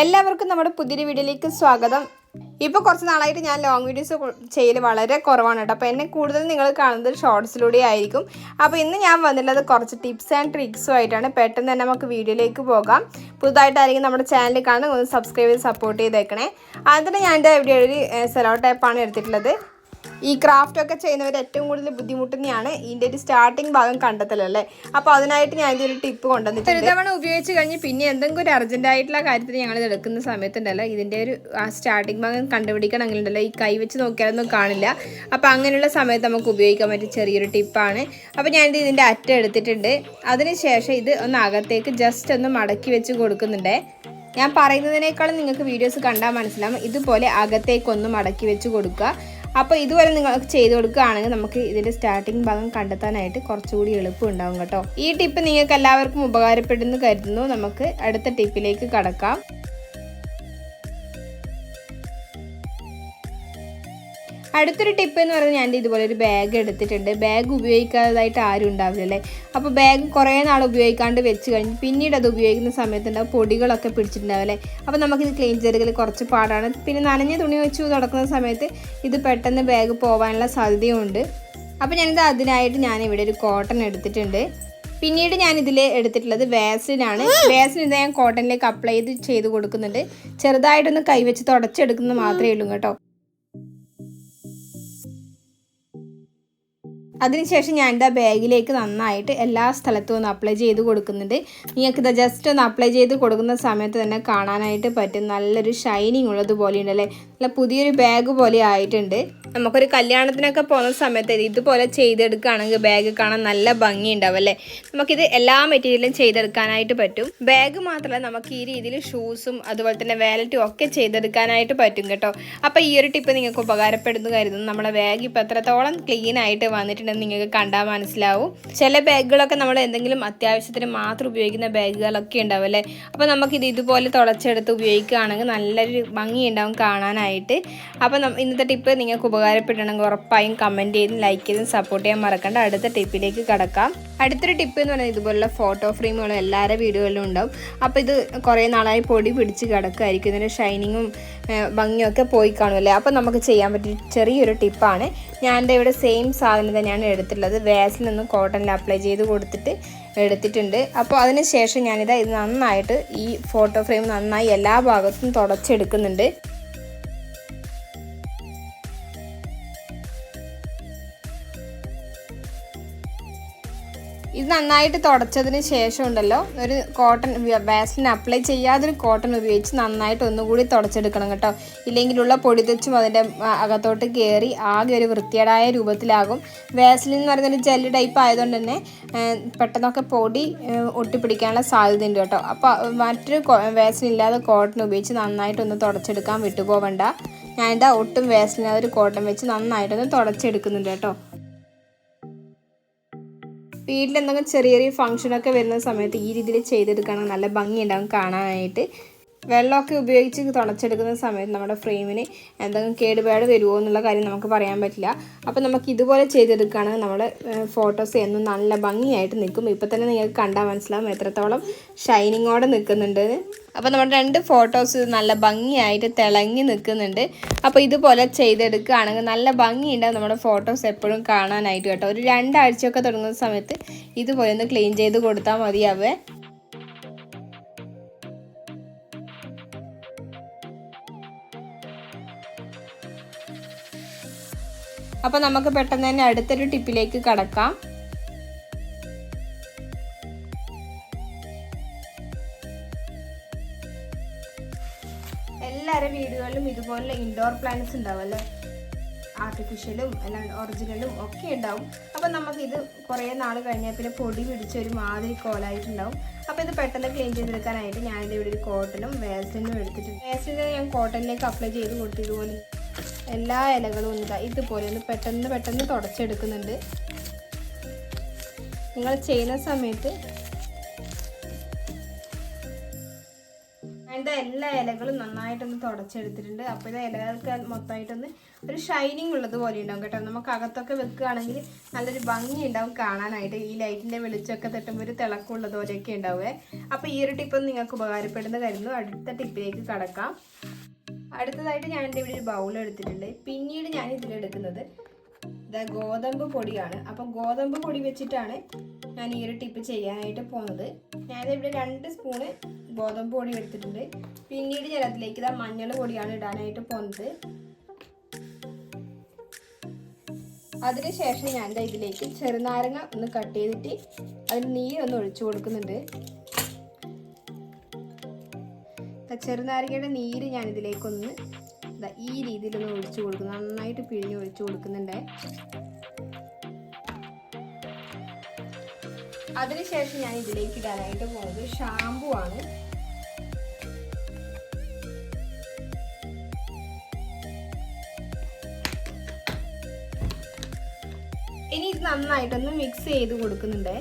എല്ലാവർക്കും നമ്മുടെ പുതിയൊരു വീഡിയോയിലേക്ക് സ്വാഗതം. ഇപ്പോൾ കുറച്ച് നാളായിട്ട് ഞാൻ ലോങ് വീഡിയോസ് ചെയ്യൽ വളരെ കുറവാണ് കേട്ടോ. അപ്പോൾ എന്നെ കൂടുതൽ നിങ്ങൾ കാണുന്നത് ഷോർട്സിലൂടെ ആയിരിക്കും. അപ്പോൾ ഇന്ന് ഞാൻ വന്നിട്ടുള്ളത് കുറച്ച് ടിപ്സ് ആൻഡ് ട്രിക്സും ആയിട്ടാണ്. പെട്ടെന്ന് തന്നെ നമുക്ക് വീഡിയോയിലേക്ക് പോകാം. പുതുതായിട്ടായിരിക്കും നമ്മുടെ ചാനൽ കാണുന്നത് ഒന്ന് സബ്സ്ക്രൈബ് ചെയ്ത് സപ്പോർട്ട് ചെയ്തേക്കണേ. അതിന് ഞാൻ എന്റെ ഇവിടെ ഒരു സെലോ ടൈപ്പാണ് എടുത്തിട്ടുള്ളത്. ഈ ക്രാഫ്റ്റ് ഒക്കെ ചെയ്യുന്നവർ ഏറ്റവും കൂടുതൽ ബുദ്ധിമുട്ടുന്നതാണ് ഇതിന്റെ ഒരു സ്റ്റാർട്ടിങ് ഭാഗം കണ്ടെത്തലല്ലേ അപ്പോൾ അതിനായിട്ട് ഞാൻ ഇതൊരു ടിപ്പ് കൊണ്ടുവന്നിട്ടുണ്ട്. ഒരു തവണ ഉപയോഗിച്ച് കഴിഞ്ഞ് പിന്നെ എന്തെങ്കിലും ഒരു അർജന്റ് ആയിട്ടുള്ള കാര്യത്തിന് ഞങ്ങൾ എടുക്കുന്ന സമയത്തുണ്ടല്ലോ ഇതിന്റെ ഒരു ആ സ്റ്റാർട്ടിങ് ഭാഗം കണ്ടുപിടിക്കണമെങ്കിൽ ഉണ്ടല്ലോ ഈ കൈ വെച്ച് നോക്കിയാലൊന്നും കാണില്ല. അപ്പോൾ അങ്ങനെയുള്ള സമയത്ത് നമുക്ക് ഉപയോഗിക്കാൻ പറ്റിയ ചെറിയൊരു ടിപ്പാണ് അപ്പോൾ ഞാനിത് ഇതിന്റെ അറ്റം എടുത്തിട്ടുണ്ട്. അതിനുശേഷം ഇത് ഒന്ന് അകത്തേക്ക് ജസ്റ്റ് ഒന്ന് മടക്കി വെച്ച് കൊടുക്കുന്നുണ്ടേ. ഞാൻ പറയുന്നതിനേക്കാളും നിങ്ങൾക്ക് വീഡിയോസ് കണ്ടാൽ മനസ്സിലാവും. ഇതുപോലെ അകത്തേക്കൊന്ന് മടക്കി വെച്ച് കൊടുക്കുക. അപ്പോൾ ഇതുവരെ നിങ്ങൾക്ക് ചെയ്ത് കൊടുക്കുകയാണെങ്കിൽ നമുക്ക് ഇതിന്റെ സ്റ്റാർട്ടിംഗ് ഭാഗം കണ്ടെത്താനായിട്ട് കുറച്ചുകൂടി എളുപ്പം ഉണ്ടാവും കേട്ടോ. ഈ ടിപ്പ് നിങ്ങൾക്ക് എല്ലാവർക്കും ഉപകാരപ്പെടുന്നു കരുതുന്നു. നമുക്ക് അടുത്ത ടിപ്പിലേക്ക് കടക്കാം. അടുത്തൊരു ടിപ്പ് എന്ന് പറഞ്ഞാൽ ഞാൻ ഇതുപോലെ ഒരു ബാഗ് എടുത്തിട്ടുണ്ട്. ബാഗ് ഉപയോഗിക്കാതായിട്ട് ആരും ഉണ്ടാവില്ലല്ലേ അപ്പോൾ ബാഗ് കുറേ നാൾ ഉപയോഗിക്കാണ്ട് വെച്ച് കഴിഞ്ഞ് പിന്നീട് അത് ഉപയോഗിക്കുന്ന സമയത്തുണ്ടാവും പൊടികളൊക്കെ പിടിച്ചിട്ടുണ്ടാവില്ലേ അപ്പോൾ നമുക്കിത് ക്ലീൻ ചെയ്തെടുക്കൽ കുറച്ച് പാടാണ്. പിന്നെ നനഞ്ഞ തുണി വെച്ച് നടക്കുന്ന സമയത്ത് ഇത് പെട്ടെന്ന് ബാഗ് പോകാനുള്ള സാധ്യതയുണ്ട്. അപ്പോൾ ഞാനിത് അതിനായിട്ട് ഞാനിവിടെ ഒരു കോട്ടൺ എടുത്തിട്ടുണ്ട്. പിന്നീട് ഞാൻ ഇതിൽ എടുത്തിട്ടുള്ളത് വേസിനാണ് വാസലിൻ ഇത് ഞാൻ കോട്ടണിലേക്ക് അപ്ലൈ ചെയ്ത് ചെയ്ത് കൊടുക്കുന്നുണ്ട്. ചെറുതായിട്ടൊന്ന് കൈവച്ച് തുടച്ചെടുക്കുന്നത് മാത്രമേ ഉള്ളൂ കേട്ടോ. അതിനുശേഷം ഞാൻ ഇതാ ബാഗിലേക്ക് നന്നായിട്ട് എല്ലാ സ്ഥലത്തും ഒന്ന് അപ്ലൈ ചെയ്ത് കൊടുക്കുന്നുണ്ട്. നിങ്ങൾക്ക് ഇത് ജസ്റ്റ് ഒന്ന് അപ്ലൈ ചെയ്ത് കൊടുക്കുന്ന സമയത്ത് തന്നെ കാണാനായിട്ട് പറ്റും. നല്ലൊരു ഷൈനിങ് ഉള്ളതുപോലെ ഉണ്ടല്ലേ നല്ല പുതിയൊരു ബാഗ് പോലെ ആയിട്ടുണ്ട്. നമുക്കൊരു കല്യാണത്തിനൊക്കെ പോകുന്ന സമയത്ത് ഇതുപോലെ ചെയ്തെടുക്കുകയാണെങ്കിൽ ബാഗ് കാണാൻ നല്ല ഭംഗി ഉണ്ടാവും അല്ലേ? നമുക്കിത് എല്ലാ മെറ്റീരിയലും ചെയ്തെടുക്കാനായിട്ട് പറ്റും. ബാഗ് മാത്രമല്ല നമുക്ക് ഈ രീതിയിൽ ഷൂസും അതുപോലെ തന്നെ വാലറ്റും ഒക്കെ ചെയ്തെടുക്കാനായിട്ട് പറ്റും കേട്ടോ. അപ്പോൾ ഈ ഒരു ടിപ്പ് നിങ്ങൾക്ക് ഉപകാരപ്പെടുന്നു കരുതുന്നു. നമ്മുടെ ബാഗ് ഇപ്പോൾ എത്രത്തോളം ക്ലീൻ ആയിട്ട് വന്നിട്ടുണ്ടെന്ന് നിങ്ങൾക്ക് കണ്ടാൽ മനസ്സിലാവും. ചില ബാഗുകളൊക്കെ നമ്മൾ എന്തെങ്കിലും അത്യാവശ്യത്തിന് മാത്രം ഉപയോഗിക്കുന്ന ബാഗുകളൊക്കെ ഉണ്ടാവും അല്ലേ? അപ്പോൾ നമുക്കിത് ഇതുപോലെ തുളച്ചെടുത്ത് ഉപയോഗിക്കുകയാണെങ്കിൽ നല്ലൊരു ഭംഗി ഉണ്ടാവും കാണാനായിട്ട്. അപ്പോൾ അപ്പം ഇന്നത്തെ ടിപ്പ് നിങ്ങൾക്ക് ഉപകാരപ്പെടണമെങ്കിൽ ഉറപ്പായും കമന്റ് ചെയ്തും ലൈക്ക് ചെയ്തും സപ്പോർട്ട് ചെയ്യാൻ മറക്കണ്ട. അടുത്ത ടിപ്പിലേക്ക് കടക്കാം. അടുത്തൊരു ടിപ്പ് എന്ന് പറയുന്നത് ഇതുപോലുള്ള ഫോട്ടോ ഫ്രെയിമുകളും എല്ലാവരുടെ വീടുകളിലും ഉണ്ടാവും. അപ്പോൾ ഇത് കുറേ നാളായി പൊടി പിടിച്ച് കിടക്കുമായിരിക്കും ഇതിന്റെ ഷൈനിങ്ങും ഭംഗിയൊക്കെ പോയി കാണുമല്ലേ അപ്പോൾ നമുക്ക് ചെയ്യാൻ പറ്റിയ ചെറിയൊരു ടിപ്പാണ്. ഞാൻ എന്റെ ഇവിടെ സെയിം സാധനം തന്നെയാണ് എടുത്തിട്ടുള്ളത്. വേസിൽ നിന്നും കോട്ടണിൽ അപ്ലൈ ചെയ്ത് കൊടുത്തിട്ട് എടുത്തിട്ടുണ്ട്. അപ്പോൾ അതിന് ശേഷം ഞാനിത് ഇത് നന്നായിട്ട് ഈ ഫോട്ടോ ഫ്രെയിം നന്നായി എല്ലാ ഭാഗത്തും തുടച്ചെടുക്കുന്നുണ്ട്. ഇത് നന്നായിട്ട് തുടച്ചതിന് ശേഷം ഉണ്ടല്ലോ ഒരു കോട്ടൺ വാസ്ലിൻ അപ്ലൈ ചെയ്യാതൊരു കോട്ടൺ ഉപയോഗിച്ച് നന്നായിട്ട് ഒന്നുകൂടി തുടച്ചെടുക്കണം കേട്ടോ. ഇല്ലെങ്കിലുള്ള ഉള്ള തെച്ചും അതിന്റെ അകത്തോട്ട് കയറി ആകെ ഒരു വൃത്തിയേടായ രൂപത്തിലാകും. വാസ്ലിൻ എന്ന് പറയുന്നൊരു ജെല്ല് ടൈപ്പ് ആയതുകൊണ്ട് തന്നെ പെട്ടെന്നൊക്കെ പൊടി ഒട്ടിപ്പിടിക്കാനുള്ള സാധ്യതയുണ്ട് കേട്ടോ. അപ്പോൾ മറ്റൊരു വാസ്ലിൻ ഇല്ലാതെ കോട്ടൺ ഉപയോഗിച്ച് നന്നായിട്ടൊന്ന് തുടച്ചെടുക്കാൻ വിട്ടുപോകണ്ട ഞാനിതാ ഒട്ടും വാസ്ലിനാതെ ഒരു കോട്ടൺ വെച്ച് നന്നായിട്ടൊന്ന് തുടച്ചെടുക്കുന്നുണ്ട് കേട്ടോ. വീട്ടിൽ എന്തെങ്കിലും ചെറിയ ചെറിയ ഫംഗ്ഷനൊക്കെ വരുന്ന സമയത്ത് ഈ രീതിയിൽ ചെയ്തെടുക്കുകയാണെങ്കിൽ നല്ല ഭംഗിയുണ്ടാകും കാണാനായിട്ട്. വെള്ളമൊക്കെ ഉപയോഗിച്ച് തുളച്ചെടുക്കുന്ന സമയത്ത് നമ്മുടെ ഫ്രെയിമിന് എന്തെങ്കിലും കേടുപാട് വരുമോ എന്നുള്ള കാര്യം നമുക്ക് പറയാൻ പറ്റില്ല. അപ്പോൾ നമുക്ക് ഇതുപോലെ ചെയ്തെടുക്കുകയാണെങ്കിൽ നമ്മുടെ ഫോട്ടോസ് എന്നും നല്ല ഭംഗിയായിട്ട് നിൽക്കും. ഇപ്പോൾ തന്നെ നിങ്ങൾക്ക് കണ്ടാൽ മനസ്സിലാവും എത്രത്തോളം ഷൈനിങ്ങോടെ നിൽക്കുന്നുണ്ട്. അപ്പോൾ നമ്മുടെ രണ്ട് ഫോട്ടോസ് നല്ല ഭംഗിയായിട്ട് തിളങ്ങി നിൽക്കുന്നുണ്ട്. അപ്പോൾ ഇതുപോലെ ചെയ്തെടുക്കുകയാണെങ്കിൽ നല്ല ഭംഗിയുണ്ടാവും നമ്മുടെ ഫോട്ടോസ് എപ്പോഴും കാണാനായിട്ട് കേട്ടോ. ഒരു രണ്ടാഴ്ചയൊക്കെ തുടങ്ങുന്ന സമയത്ത് ഇതുപോലെ ഒന്ന് ക്ലീൻ ചെയ്ത് കൊടുത്താൽ മതിയാവേ. അപ്പോൾ നമുക്ക് പെട്ടെന്ന് തന്നെ അടുത്തൊരു ടിപ്പിലേക്ക് കടക്കാം. എല്ലാവരുടെ വീടുകളിലും ഇതുപോലെ ഇൻഡോർ പ്ലാന്റ്സ് ഉണ്ടാവല്ലേ. ആർട്ടിഫിഷ്യലും അല്ലാണ്ട് ഒറിജിനലും ഒക്കെ ഉണ്ടാവും. അപ്പം നമുക്കിത് കുറേ നാൾ കഴിഞ്ഞാൽ പിന്നെ പൊടി പിടിച്ച ഒരു മാതിരി കോലായിട്ടുണ്ടാവും. അപ്പോൾ ഇത് പെട്ടെന്ന് ക്ലീൻ ചെയ്തെടുക്കാനായിട്ട് ഞാൻ ഇവിടെ ഒരു കോട്ടനും വേസ്റ്റിനും എടുത്തിട്ടുണ്ട്. വേസ്റ്റിന് ഞാൻ കോട്ടണിലേക്ക് അപ്ലൈ ചെയ്ത് കൊടുത്തു ഇതുപോലെ എല്ലാ ഇലകളും ഉണ്ട് ഇതാ ഇതുപോലെ ഒന്ന് പെട്ടെന്ന് പെട്ടെന്ന് തുടച്ചെടുക്കുന്നുണ്ട്. നിങ്ങൾ ചെയ്യുന്ന സമയത്ത് അതിന്റെ എല്ലാ ഇലകളും നന്നായിട്ടൊന്ന് തുടച്ചെടുത്തിട്ടുണ്ട്. അപ്പോൾ ഇത് ഇലകൾക്ക് മൊത്തമായിട്ടൊന്ന് ഒരു ഷൈനിങ് ഉള്ളത് പോലെ ഉണ്ടാവും കേട്ടോ. നമുക്ക് അകത്തൊക്കെ വെക്കുകയാണെങ്കിൽ നല്ലൊരു ഭംഗി ഉണ്ടാവും കാണാനായിട്ട്. ഈ ലൈറ്റിന്റെ വെളിച്ചമൊക്കെ തട്ടുമ്പോൾ ഒരു തിളക്കമുള്ളത് പോലെയൊക്കെ ഉണ്ടാവുക അപ്പോൾ ഈ ഒരു ടിപ്പ് നിങ്ങൾക്ക് ഉപകാരപ്പെടുന്ന കരുതുന്നു. അടുത്ത ടിപ്പിലേക്ക് കടക്കാം. അടുത്തതായിട്ട് ഞാൻ എന്റെ ഇവിടെ ഒരു ബൗൾ എടുത്തിട്ടുണ്ട്. പിന്നീട് ഞാൻ ഇതിലെടുക്കുന്നത് ഇതാ ഗോതമ്പ് പൊടിയാണ്. അപ്പം ഗോതമ്പ് പൊടി വെച്ചിട്ടാണ് ഞാൻ ഈ ഒരു ടിപ്പ് ചെയ്യാനായിട്ട് പോകുന്നത്. ഞാനിവിടെ രണ്ട് സ്പൂണ് ഗോതമ്പ് പൊടി എടുത്തിട്ടുണ്ട്. പിന്നീട് ഞാൻ അതിലേക്ക് ഇതാ മഞ്ഞൾ പൊടിയാണ് ഇടാനായിട്ട് പോകുന്നത്. അതിനുശേഷം ഞാൻ ഇതിലേക്ക് ചെറുനാരങ്ങ ഒന്ന് കട്ട് ചെയ്തിട്ട് അതിന് നീരൊന്ന് ഒഴിച്ചു കൊടുക്കുന്നുണ്ട്. ചെറുനാരങ്ങയുടെ നീര് ഞാൻ ഇതിലേക്കൊന്ന് ഈ രീതിയിലൊന്ന് ഒഴിച്ചു കൊടുക്കും നന്നായിട്ട് പിഴിഞ്ഞ് ഒഴിച്ചു കൊടുക്കുന്നുണ്ട്. അതിനുശേഷം ഞാൻ ഇതിലേക്ക് ഇടാനായിട്ട് പോകുന്നത് ഷാമ്പു ആണ്. ഇനി ഇത് നന്നായിട്ടൊന്ന് മിക്സ് ചെയ്ത് കൊടുക്കുന്നുണ്ട്.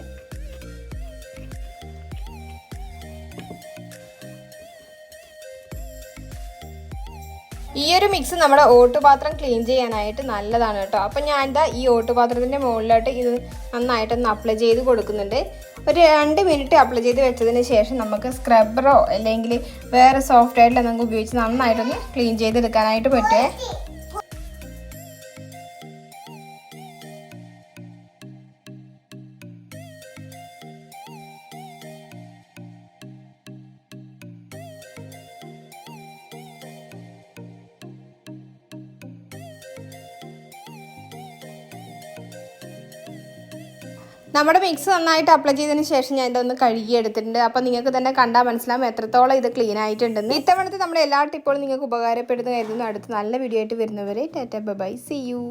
ഈ ഒരു മിക്സ് നമ്മുടെ ഓട്ടുപാത്രം ക്ലീൻ ചെയ്യാനായിട്ട് നല്ലതാണ് കേട്ടോ. അപ്പം ഞാൻ എന്താ ഈ ഓട്ടുപാത്രത്തിന്റെ മുകളിലോട്ട് ഇത് നന്നായിട്ടൊന്ന് അപ്ലൈ ചെയ്ത് കൊടുക്കുന്നുണ്ട്. ഒരു രണ്ട് മിനിറ്റ് അപ്ലൈ ചെയ്ത് വെച്ചതിന് ശേഷം നമുക്ക് സ്ക്രബ്ബറോ അല്ലെങ്കിൽ വേറെ സോഫ്റ്റ് ആയിട്ടുള്ള നമുക്ക് ഉപയോഗിച്ച് നന്നായിട്ടൊന്ന് ക്ലീൻ ചെയ്തെടുക്കാനായിട്ട് പറ്റുമേ നമ്മുടെ മിക്സ് നന്നായിട്ട് അപ്ലൈ ചെയ്തതിന് ശേഷം ഞാൻ ഇതൊന്ന് കഴുകി എടുത്തിട്ടുണ്ട്. അപ്പോൾ നിങ്ങൾക്ക് തന്നെ കണ്ടാൽ മനസ്സിലാവും എത്രത്തോളം ഇത് ക്ലീൻ ആയിട്ടുണ്ടെന്ന്. ഇത്തവണത്തെ നമ്മുടെ എല്ലാ ടിപ്പുകളും നിങ്ങൾക്ക് ഉപകാരപ്പെടുന്നു കരുതുന്നു. അടുത്ത് നല്ല വീഡിയോ ആയിട്ട് വരുന്നവരെ ടാറ്റ ബൈ സി യു